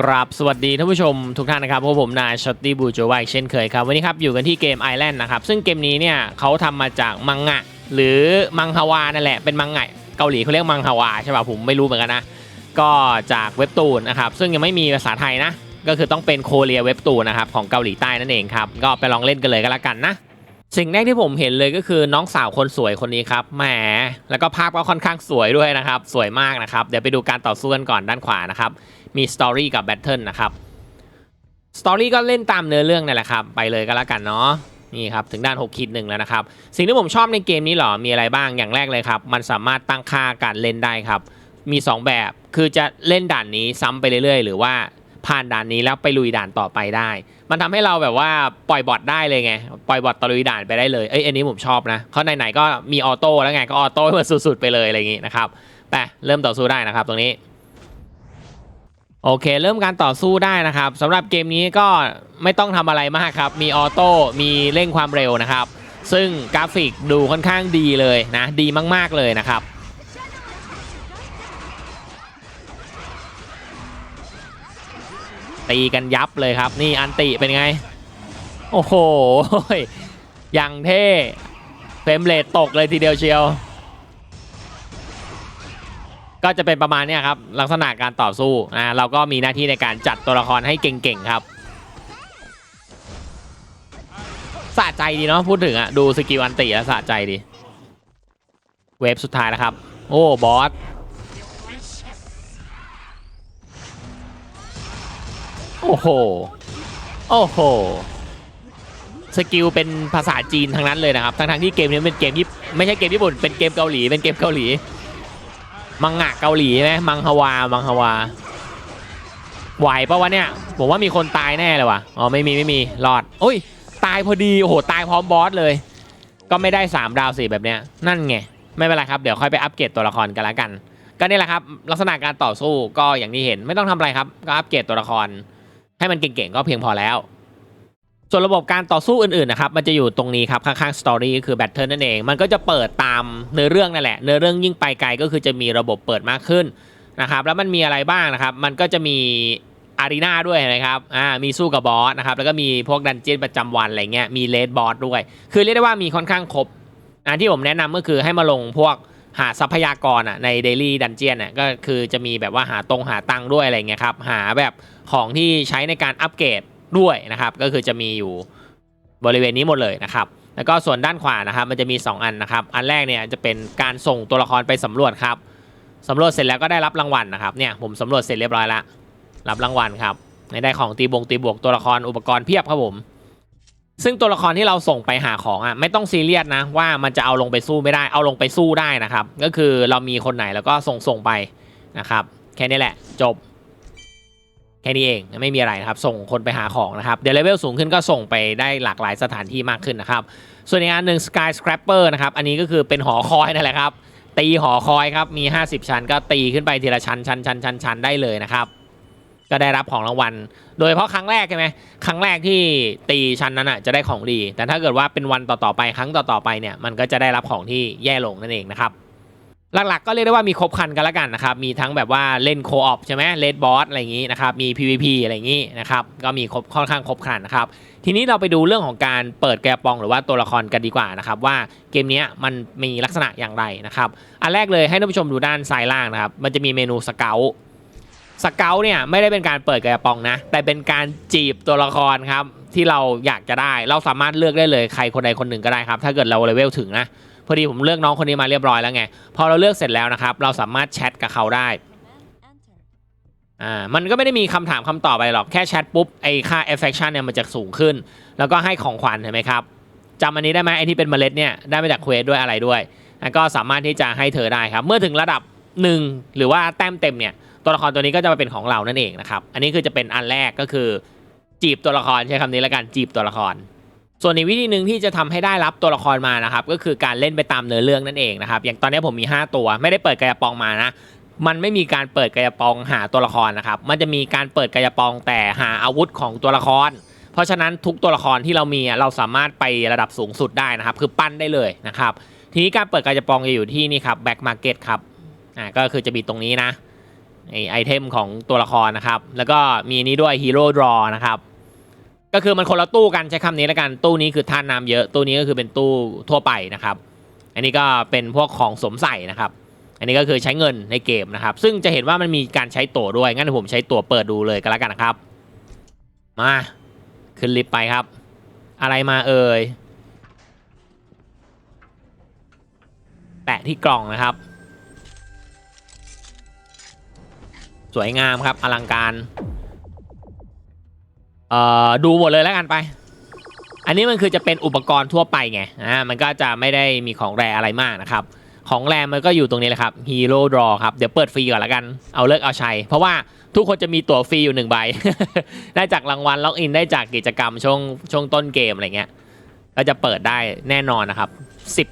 กราบสวัสดีท่านผู้ชมทุกท่านนะครับพวกผมนายช็อตตี้บูโจวาอีกเช่นเคยครับ วันนี้ครับอยู่กันที่เกม Island นะครับ ซึ่งเกมนี้เนี่ยเขาทำมาจากมังงะ หรือมังฮวานั่นแหละเป็นมังงะเกาหลีเขาเรียกมังฮวาใช่ป่ะผมไม่รู้เหมือนกันนะ ก็จากเว็บตูนนะครับ ซึ่งยังไม่มีภาษาไทยนะ ก็คือต้องเป็นโคเรียเว็บตูนนะครับของเกาหลีใต้นั่นเองครับ ก็ไปลองเล่นกันเลยก็แล้วกันนะ สิ่งแรกที่ผมเห็นเลยก็คือน้องสาวคนสวยคนนี้ครับแหมแล้วก็ภาพก็ค่อนข้างสวยด้วยนะครับ สวยมากนะครับ เดี๋ยวไปดูการต่อสู้กันก่อนด้านขวานะครับ มีสตอรี่กับแบทเทิลนะครับสตอรี่ก็เล่นตามเนื้อเรื่องนั่นแหละครับ ไปเลยก็แล้วกันเนาะนี่ครับถึงด้าน6ขีดหนึ่งแล้วนะครับ สิ่งที่ผมชอบในเกมนี้หรอมีอะไรบ้างอย่างแรกเลยครับ มันสามารถตั้งค่าการเล่นได้ครับ มี 2 แบบคือจะเล่นด่านนี้ซ้ำไปเรื่อยๆ หรือว่า ผ่านด่านนี้แล้วไปลุยด่านต่อไปได้ มันทำให้เราแบบว่าปล่อยบอทได้เลยไง ปล่อยบอทตะลุยด่านไปได้เลย เอ้ยอันนี้ผมชอบนะเขาไหนๆก็มีออโต้แล้วไงก็ออโต้หมันสุดๆไปเลยอะไรอย่างงี้นะครับแต่เริ่มต่อสู้ได้นะครับตรงนี้โอเค เริ่มการต่อสู้ได้นะครับสำหรับเกมนี้ก็ไม่ต้องทำอะไรมากครับ มีออโต้มีเร่งความเร็วนะครับ ซึ่งกราฟิกดูค่อนข้างดีเลยนะ ดีมาก ๆ เลยนะครับ ตีกันยับเลยครับ นี่อันติเป็นไง โอ้โหยังเท่เฟรมเรทตกเลยทีเดียวเชียว ก็จะเป็นประมาณเนี้ยครับ ลักษณะการต่อสู้นะเราก็มีหน้าที่ในการจัดตัวละครให้เก่งๆครับสะใจดีเนาะพูดถึงอะดูสกิลอันติแล้วสะใจดี เวฟสุดท้ายนะครับ โอ้บอส โอ้โห โอ้โห สกิลเป็นภาษาจีนทั้งนั้นเลยนะครับ ทั้งๆที่เกมนี้เป็นเกมที่ไม่ใช่เกมญี่ปุ่น เป็นเกมเกาหลี เป็นเกมเกาหลี มังงะเกาหลีไหมมังฮวา มังฮวา ไหวปะวะเนี่ย ผมว่ามีคนตายแน่เลยว่ะอ๋อไม่มีไม่มีรอดอุ้ย ตายพอดี โอ้โห ตายพร้อมบอสเลย ก็ไม่ได้ 3 ดาวสี่แบบเนี้ย นั่นไง ไม่เป็นไรครับ เดี๋ยวค่อยไปอัปเกรดตัวละครกันละกัน ก็นี่แหละครับ ลักษณะการต่อสู้ก็อย่างที่เห็น ไม่ต้องทำอะไรครับ ก็อัปเกรดตัวละคร ให้มันเก่งๆก็เพียงพอแล้ว ส่วนระบบการต่อสู้อื่นๆนะครับมันจะอยู่ตรงนี้ครับข้างๆสตอรี่ก็คือแบทเทิลนั่นเอง มันก็จะเปิดตามเนื้อเรื่องนั่นแหละเนื้อเรื่องยิ่งไปไกลก็คือจะมีระบบเปิดมากขึ้นนะครับแล้วมันมีอะไรบ้างนะครับ มันก็จะมีอารีนาด้วยนะครับ อ่า มีสู้กับบอสนะครับ แล้วก็มีพวกดันเจี้ยนประจำวันอะไรเงี้ย มีเลดบอสด้วย คือเรียกได้ว่ามีค่อนข้างครบ อันที่ผมแนะนำก็คือให้มาลงพวก หาทรัพยากรอะในเดลี่ดันเจียนอะก็คือจะมีแบบว่าหาตรงหาตังค์ด้วยอะไรเงี้ยครับ หาแบบของที่ใช้ในการอัปเกรดด้วยนะครับ ก็คือจะมีอยู่บริเวณนี้หมดเลยนะครับ แล้วก็ส่วนด้านขวานะครับ มันจะมี 2 อันนะครับ อันแรกเนี่ยจะเป็นการส่งตัวละครไปสำรวจครับสำรวจเสร็จแล้วก็ได้รับรางวัลนะครับเนี่ยผมสำรวจเสร็จเรียบร้อยแล้วรับรางวัลครับได้ของตีบงตีบวกตัวละครอุปกรณ์เพียบครับผม ซึ่งตัวละครที่เราส่งไปหาของอะไม่ต้องซีเรียสนะ ว่ามันจะเอาลงไปสู้ไม่ได้เอาลงไปสู้ได้นะครับ ก็คือเรามีคนไหนแล้วก็ส่งส่งไปนะครับ แค่นี้แหละจบ แค่นี้เองไม่มีอะไรนะครับ ส่งคนไปหาของนะครับเดี๋ยวเลเวลสูงขึ้นก็ส่งไปได้หลากหลายสถานที่มากขึ้นนะครับ ส่วนอีกอันหนึ่ง skyscraper นะครับ อันนี้ก็คือเป็นหอคอยนั่นแหละครับตีหอคอยครับมี 50 ชั้นก็ตีขึ้นไปทีละชั้นชั้นชั้นชั้นชั้นได้เลยนะครับ ก็ได้รับของรางวัล โดยเฉพาะครั้งแรกใช่ไหมครั้งแรกที่ตีชั้นนั้นอะจะได้ของดี แต่ถ้าเกิดว่าเป็นวันต่อๆไปครั้งต่อๆไปเนี่ยมันก็จะได้รับของที่แย่ลงนั่นเองนะครับหลักๆก็เรียกได้ว่ามีครบคันกันล้วกันนะครับ มีทั้งแบบว่าเล่นโคออปใช่ไหมเลดบอสอะไรอย่างนี้นะครับ มี PVP อะไรอย่างนี้นะครับ ก็มีครบค่อนข้างครบคันนะครับ ทีนี้เราไปดูเรื่องของการเปิดแกปองหรือว่าตัวละครกันดีกว่านะครับว่าเกมนี้มันมีลักษณะอย่างไรนะครับ อันแรกเลยให้ท่านผู้ชมดูด้านซ้ายล่างนะครับ มันจะมีเมนูสเกล สเกลเนี่ยไม่ได้เป็นการเปิดกระป๋องนะ แต่เป็นการจีบตัวละครครับ ที่เราอยากจะได้เราสามารถเลือกได้เลยใครคนใดคนหนึ่งก็ได้ครับ ถ้าเกิดเราเลเวลถึงนะ พอดีผมเลือกน้องคนนี้มาเรียบร้อยแล้วไง พอเราเลือกเสร็จแล้วนะครับ เราสามารถแชทกับเขาได้อ่ามันก็ไม่ได้มีคำถามคำตอบอะไรหรอกแค่แชทปุ๊บไอค่า affection เนี่ยมันจะสูงขึ้น แล้วก็ให้ของขวัญเห็นไหมครับจำอันนี้ได้ไหมไอที่เป็นเมล็ดเนี่ยได้มาจากเควสด้วยอะไรด้วยก็สามารถที่จะให้เธอได้ครับ เมื่อถึงระดับหนึ่งหรือว่าแต้มเต็มเนี่ย ตัวละครตัวนี้ก็จะมาเป็นของเรานั่นเองนะครับ อันนี้คือจะเป็นอันแรกก็คือ จีบตัวละครใช้คำนี้แล้วกันจีบตัวละคร ส่วนอีกวิธีหนึ่งที่จะทำให้ได้รับตัวละครมานะครับ ก็คือการเล่นไปตามเนื้อเรื่องนั่นเองนะครับ อย่างตอนนี้ผมมี 5 ตัวไม่ได้เปิดกายปองมานะมันไม่มีการเปิดกายปองหาตัวละครนะครับ มันจะมีการเปิดกายปองแต่หาอาวุธของตัวละคร เพราะฉะนั้นทุกตัวละครที่เรามีเราสามารถไประดับสูงสุดได้นะครับ คือปั้นได้เลยนะครับ ทีนี้การเปิดกายปองจะอยู่ที่นี่ครับแบ็กมาร์เก็ตครับ อ่า ก็คือจะมีตรงนี้นะ ไอไอเทมของตัวละครนะครับ แล้วก็มีนี้ด้วยฮีโร่ดรอนะครับ ก็คือมันคนละตู้กันใช้คำนี้แล้วกันตู้นี้คือท่านน้ำเยอะ ตู้นี้ก็คือเป็นตู้ทั่วไปนะครับ อันนี้ก็เป็นพวกของสมใส่นะครับ อันนี้ก็คือใช้เงินในเกมนะครับ ซึ่งจะเห็นว่ามันมีการใช้ตั๋วด้วย งั้นผมใช้ตั๋วเปิดดูเลยก็แล้วกันนะครับ มาขึ้นลิฟต์ไปครับ อะไรมาเอ่ยแปะที่กล่องนะครับ สวยงามครับอลังการ เอ่อดูหมดเลยแล้วกันไป อันนี้มันคือจะเป็นอุปกรณ์ทั่วไปไงอ่ามันก็จะไม่ได้มีของแรอะไรมากนะครับ ของแรมันก็อยู่ตรงนี้แหละครับ Hero Draw ครับ เดี๋ยวเปิดฟรีก่อนล้วกันเอาเลิกเอาชัย เพราะว่าทุกคนจะมีตั๋วฟรีอยู่หนึ่งใบ ได้จากรางวัลล็อกอินได้จากกิจกรรมช่วงช่วงต้นเกมอะไรเงี้ยก็จะเปิดได้แน่นอนนะครับ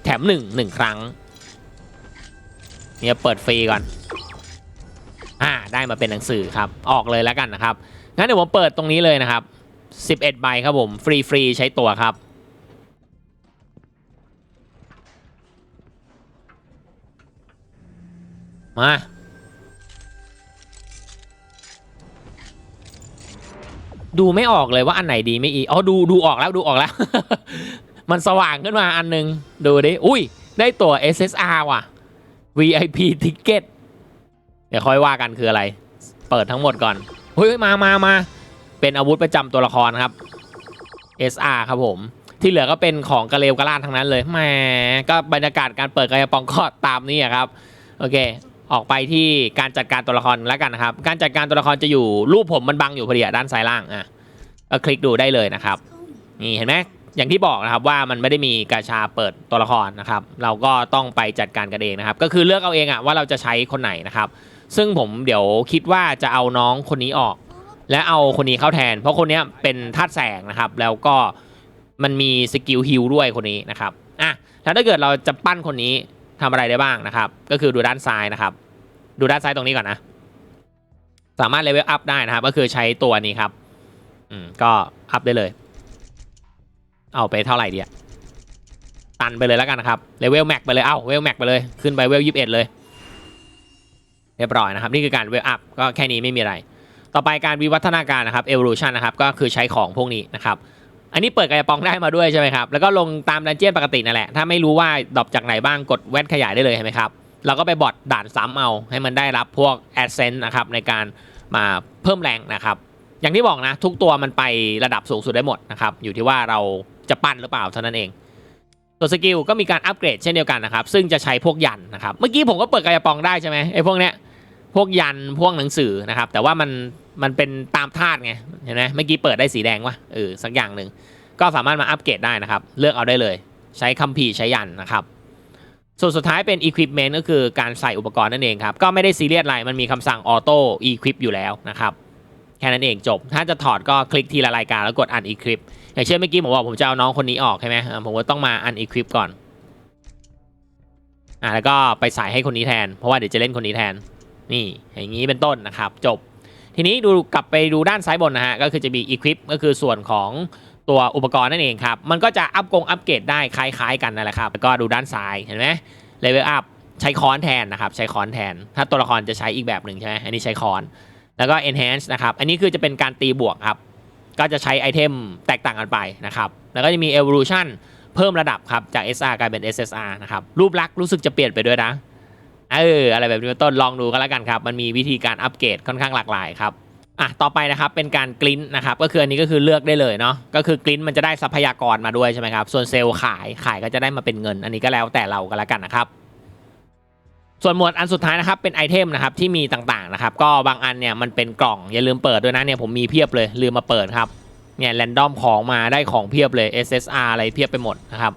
10 แถม 1 1 ครั้ง เนี่ยเปิดฟรีก่อน อ่าได้มาเป็นหนังสือครับ ออกเลยแล้วกันนะครับ งั้นเดี๋ยวผมเปิดตรงนี้เลยนะครับ 11ใบครับผม ฟรีฟรีใช้ตัวครับมาดูไม่ออกเลยว่าอันไหนดีไม่อีอ๋อดูดูออกแล้วดูออกแล้ว มันสว่างขึ้นมาอันหนึง ดูดิ อุ้ย ได้ตัว SSR ว่ะ VIP ticket ดี๋ยวค่อยว่ากันคืออะไร เปิดทั้งหมดก่อนเฮ้ยมามามาเป็นอาวุธประจำตัวละครครับ SR ครับผม ที่เหลือก็เป็นของกระเลวกระลาดทั้งนั้นเลยแหมก็บรรยากาศการเปิดกระปองก็ตามนี้ครับโอเค ออกไปที่การจัดการตัวละครแล้วกันนะครับ การจัดการตัวละครจะอยู่รูปผมมันบังอยู่พอดีด้านซ้ายล่างอะก็คลิกดูได้เลยนะครับนี่เห็นไหมอย่างที่บอกนะครับว่ามันไม่ได้มีกาชาเปิดตัวละครนะครับ เราก็ต้องไปจัดการกันเองนะครับ ก็คือเลือกเอาเองอะว่าเราจะใช้คนไหนนะครับ ซึ่งผมเดี๋ยวคิดว่าจะเอาน้องคนนี้ออก และเอาคนนี้เข้าแทน เพราะคนนี้เป็นธาตุแสงนะครับ แล้วก็มันมีสกิลฮิลด้วยคนนี้นะครับอะแล้วถ้าเกิดเราจะปั้นคนนี้ทำอะไรได้บ้างนะครับ ก็คือดูด้านซ้ายนะครับ ดูด้านซ้ายตรงนี้ก่อนนะ สามารถเลเวลอัพได้นะครับ ก็คือใช้ตัวนี้ครับ อืมก็อัพได้เลย เอาไปเท่าไหร่ดีอะตันไปเลยแล้วกันนะครับเลเวลแม็กไปเลย เอ้าเวลแม็กไปเลย ขึ้นไปเวลยี่สิบเอ็ดเลย เรียบร้อยนะครับ นี่คือการเวลอัพก็แค่นี้ไม่มีอะไร ต่อไปการวิวัฒนาการนะครับ evolution นะครับก็คือใช้ของพวกนี้นะครับอันนี้เปิดกระป๋องได้มาด้วยใช่ไหมครับแล้วก็ลงตามดันเจี้ยนปกตินั่นแหละถ้าไม่รู้ว่าดรอปจากไหนบ้างกดแว่นขยายได้เลยเห็นไหมครับเราก็ไปบอดด่านซ้ำเอาให้มันได้รับพวก a d s e n s e นะครับในการมาเพิ่มแรงนะครับ อย่างที่บอกนะ ทุกตัวมันไประดับสูงสุดได้หมดนะครับ อยู่ที่ว่าเราจะปั้นหรือเปล่าเท่านั้นเองตัวสกิลก็มีการอัปเกรดเช่นเดียวกันนะครับ ซึ่งจะใช้พวกยันนะครับ เมื่อกี้ผมก็เปิดกระป๋องได้ใช่ไหมไอ้พวกเนี้ย พวกยันพวกหนังสือนะครับ แต่ว่ามันมันเป็นตามธาตุไงเห็นไหมเมื่อกี้เปิดได้สีแดงวะเออสักอย่างหนึ่งก็สามารถมาอัปเกรดได้นะครับ เลือกเอาได้เลย ใช้คัมภีร์ใช้ยันนะครับส่วนสุดท้ายเป็น equipment ก็คือการใส่อุปกรณ์นั่นเองครับ ก็ไม่ได้ซีเรียสอะไร มันมีคำสั่ง auto equip อยู่แล้วนะครับ แค่นั้นเองจบ ถ้าจะถอดก็คลิกทีละรายการแล้วกด unequip อย่างเช่นเมื่อกี้ผมบอกผมจะเอาน้องคนนี้ออกใช่ไหมผมก็ต้องมา unequip ก่อน อ่าแล้วก็ไปใส่ให้คนนี้แทน เพราะว่าเดี๋ยวจะเล่นคนนี้แทน นี่อย่างนี้เป็นต้นนะครับ จบ ทีนี้ดูกลับไปดูด้านซ้ายบนนะฮะก็คือจะมี equip ก็คือส่วนของตัวอุปกรณ์นั่นเองครับ มันก็จะอัพกงอัปเกรดได้คล้ายๆกันนั่นแหละครับแล้วก็ดูด้านซ้ายเห็นไหมเลเวลอัพใช้ค้อนแทนนะครับ ใช้ค้อนแทน ถ้าตัวละครจะใช้อีกแบบหนึ่งใช่ไหมอันนี้ใช้ค้อน แล้วก็ enhance นะครับ อันนี้คือจะเป็นการตีบวกครับ ก็จะใช้ไอเทมแตกต่างกันไปนะครับ แล้วก็จะมี evolution เพิ่มระดับครับ จาก SR กลายเป็น SSR นะครับ รูปลักษณ์รู้สึกจะเปลี่ยนไปด้วยนะ เอออะไรแบบนี้เป็นต้นลองดูก็แล้วกันครับ มันมีวิธีการอัปเกรดค่อนข้างหลากหลายครับอะต่อไปนะครับเป็นการกลิ้นนะครับก็คืออันนี้ก็คือเลือกได้เลยเนาะก็คือกลิ้นมันจะได้ทรัพยากรมาด้วยใช่ไหมครับส่วนเซลล์ขายขายก็จะได้มาเป็นเงิน อันนี้ก็แล้วแต่เราก็แล้วกันนะครับส่วนหมวดอันสุดท้ายนะครับเป็นไอเทมนะครับที่มีต่างๆนะครับก็บางอันเนี่ยมันเป็นกล่องอย่าลืมเปิดด้วยนะเนี่ยผมมีเพียบเลยลืมมาเปิดครับเนี่ยแรนดอมของมาได้ของเพียบเลย SSR อะไรเพียบไปหมดนะครับ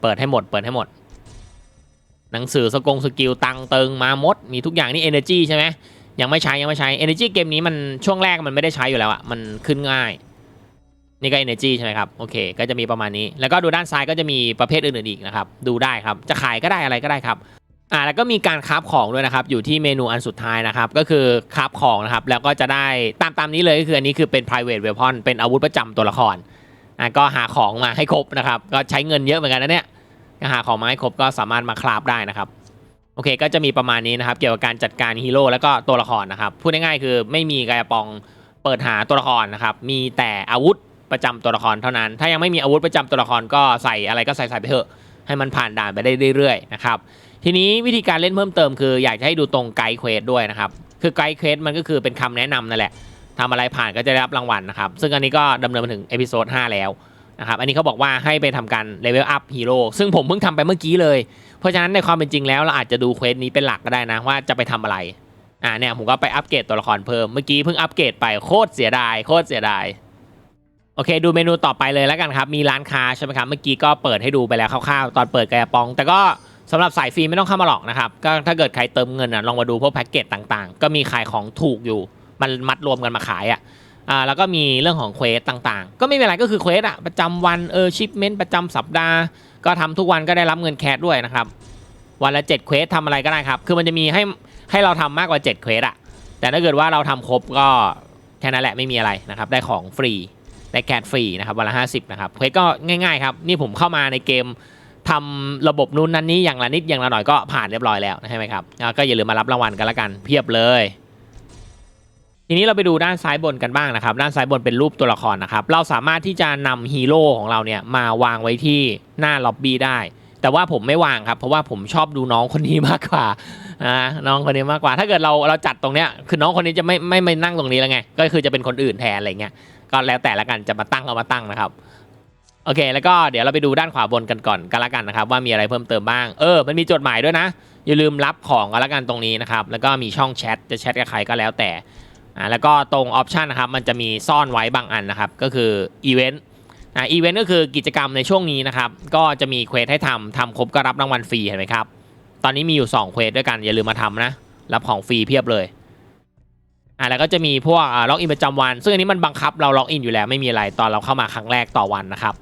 เปิดให้หมดเปิดให้หมด หนังสือสกงสกิลตังเติงมาหมด มีทุกอย่างนี่ Energy ใช่ไหมยังไม่ใช้ยังไม่ใช้ Energy เกมนี้มันช่วงแรกมันไม่ได้ใช้อยู่แล้วอะมันขึ้นง่าย นี่ก็ Energy ใช่ไหมครับ โอเค ก็จะมีประมาณนี้ แล้วก็ดูด้านซ้ายก็จะมีประเภทอื่นๆอีกนะครับ ดูได้ครับ จะขายก็ได้อะไรก็ได้ครับอ่าแล้วก็มีการคราของด้วยนะครับ อยู่ที่เมนูอันสุดท้ายนะครับ ก็คือคราของนะครับ แล้วก็จะได้ตามตามนี้เลยก็คืออันนี้คือเป็น private weapon เป็นอาวุธประจำตัวละครอ่าก็หาของมาให้ครบนะครับ ก็ใช้เงินเยอะเหมือนกันนะเนี่ย หาของไม้ครบก็สามารถมาคราฟได้นะครับโอเคก็จะมีประมาณนี้นะครับ เกี่ยวกับการจัดการฮีโร่แล้วก็ตัวละครนะครับพูดง่ายๆคือไม่มีกายปองเปิดหาตัวละครนะครับมีแต่อาวุธประจำตัวละครเท่านั้น ถ้ายังไม่มีอาวุธประจำตัวละครก็ใส่อะไรก็ใส่ใส่ไปเถอะ ให้มันผ่านด่านไปได้เรื่อยๆนะครับทีนี้วิธีการเล่นเพิ่มเติมคืออยากจะให้ดูตรงไกด์เควสด้วยนะครับคือไกด์เควสมันก็คือเป็นคำแนะนำนั่นแหละทำอะไรผ่านก็จะได้รับรางวัลนะครับซึ่งอันนี้ก็ดำเนินมาถึงเอพิโซด5แล้ว นะครับอันนี้เขาบอกว่าให้ไปทำการเลเวลอัพฮีโร่ซึ่งผมเพิ่งทำไปเมื่อกี้เลย เพราะฉะนั้นในความเป็นจริงแล้วเราอาจจะดูเควสนี้เป็นหลักก็ได้นะว่าจะไปทำอะไรอ่าเนี่ยผมก็ไปอัปเกรดตัวละครเพิ่มเมื่อกี้เพิ่งอัปเกรดไปโคตรเสียดายโคตรเสียดายโอเค ดูเมนูต่อไปเลยแล้วกันครับ มีร้านค้าใช่ไหมครับเมื่อกี้ก็เปิดให้ดูไปแล้วคร่าวๆตอนเปิดกระปอง แต่ก็สำหรับสายฟรีไม่ต้องเข้ามาหรอกนะครับก็ถ้าเกิดใครเติมเงินอะลองมาดูพวกแพ็กเกจต่างๆ ก็มีขายของถูกอยู่ มันมัดรวมกันมาขายอะ อ่าแล้วก็มีเรื่องของเควสต่างๆ ก็ไม่มีอะไรก็คือเควสอะประจำวันเออชิปเมนต์ประจำสัปดาห์ ก็ทำทุกวันก็ได้รับเงินแคสด้วยนะครับ วันละ7เควสทำอะไรก็ได้ครับ คือมันจะมีให้ให้เราทำมากกว่า7เควสอะแต่ถ้าเกิดว่าเราทำครบก็แค่นั้นแหละไม่มีอะไรนะครับ ได้ของฟรีได้แคสฟรีนะครับวันละ50นะครับเควสก็ง่ายๆครับนี่ผมเข้ามาในเกมทำระบบนู้นนั้นนี้อย่างละนิดอย่างละหน่อยก็ผ่านเรียบร้อยแล้วใช่ไหมครับอ่าก็อย่าลืมมารับรางวัลกันละกันเพียบเลย ทีนี้เราไปดูด้านซ้ายบนกันบ้างนะครับ ด้านซ้ายบนเป็นรูปตัวละครนะครับ เราสามารถที่จะนำฮีโร่ของเราเนี่ยมาวางไว้ที่หน้าล็อบบี้ได้ แต่ว่าผมไม่วางครับ เพราะว่าผมชอบดูน้องคนนี้มากกว่าอ่าน้องคนนี้มากกว่า ถ้าเกิดเราเราจัดตรงเนี้ยคือน้องคนนี้จะไม่ไม่ไม่นั่งตรงนี้แล้วไง ก็คือจะเป็นคนอื่นแทนอะไรเงี้ย ก็แล้วแต่ละกันจะมาตั้งเอามาตั้งนะครับโอเค แล้วก็เดี๋ยวเราไปดูด้านขวาบนกันก่อนกันละกันนะครับ ว่ามีอะไรเพิ่มเติมบ้าง เออ มันมีจดหมายด้วยนะ อย่าลืมรับของกันละกันตรงนี้นะครับ แล้วก็มีช่องแชท จะแชทกับใครก็แล้วแต่ อ่าแล้วก็ตรงออปชันนะครับมันจะมีซ่อนไว้บางอันนะครับ ก็คืออีเวนต์อ่าอีเวนต์ก็คือกิจกรรมในช่วงนี้นะครับ ก็จะมีเควสให้ทำทำครบก็รับรางวัลฟรีเห็นไหมครับ ตอนนี้มีอยู่2เควสด้วยกันอย่าลืมมาทำนะ รับของฟรีเพียบเลยอ่าแล้วก็จะมีพวกล็อกอินประจำวัน ซึ่งอันนี้มันบังคับเราล็อกอินอยู่แล้วไม่มีอะไรตอนเราเข้ามาครั้งแรกต่อวันนะครับ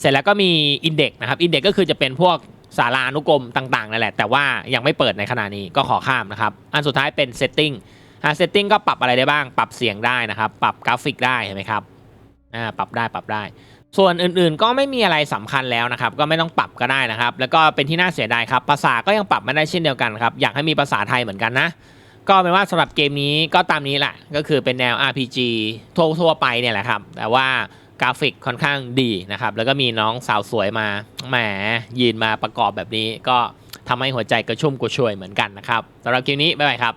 เสร็จแล้วก็มีอินเด็กนะครับอินเด็กก็คือจะเป็นพวกสารานุกรมต่างๆนั่นแหละแต่ว่ายังไม่เปิดในขณะนี้ก็ขอข้ามนะครับ อันสุดท้ายเป็นเซตติ้ง อ่าเซตติ้งก็ปรับอะไรได้บ้าง ปรับเสียงได้นะครับ ปรับกราฟิกได้เห็นไหมครับอ่าปรับได้ปรับได้ ส่วนอื่นๆก็ไม่มีอะไรสำคัญแล้วนะครับ ก็ไม่ต้องปรับก็ได้นะครับ แล้วก็เป็นที่น่าเสียดายครับ ภาษาก็ยังปรับไม่ได้เช่นเดียวกันครับ อยากให้มีภาษาไทยเหมือนกันนะ ก็เป็นว่าสำหรับเกมนี้ก็ตามนี้แหละ ก็คือเป็นแนว RPG ทั่วๆไปเนี่ยแหละครับ แต่ว่ากราฟิกค่อนข้างดีนะครับ แล้วก็มีน้องสาวสวยมา แหมยืนมาประกอบแบบนี้ ก็ทำให้หัวใจกระชุ่มกระชวยเหมือนกันนะครับสำหรับเกมนี้ บ๊ายบายครับ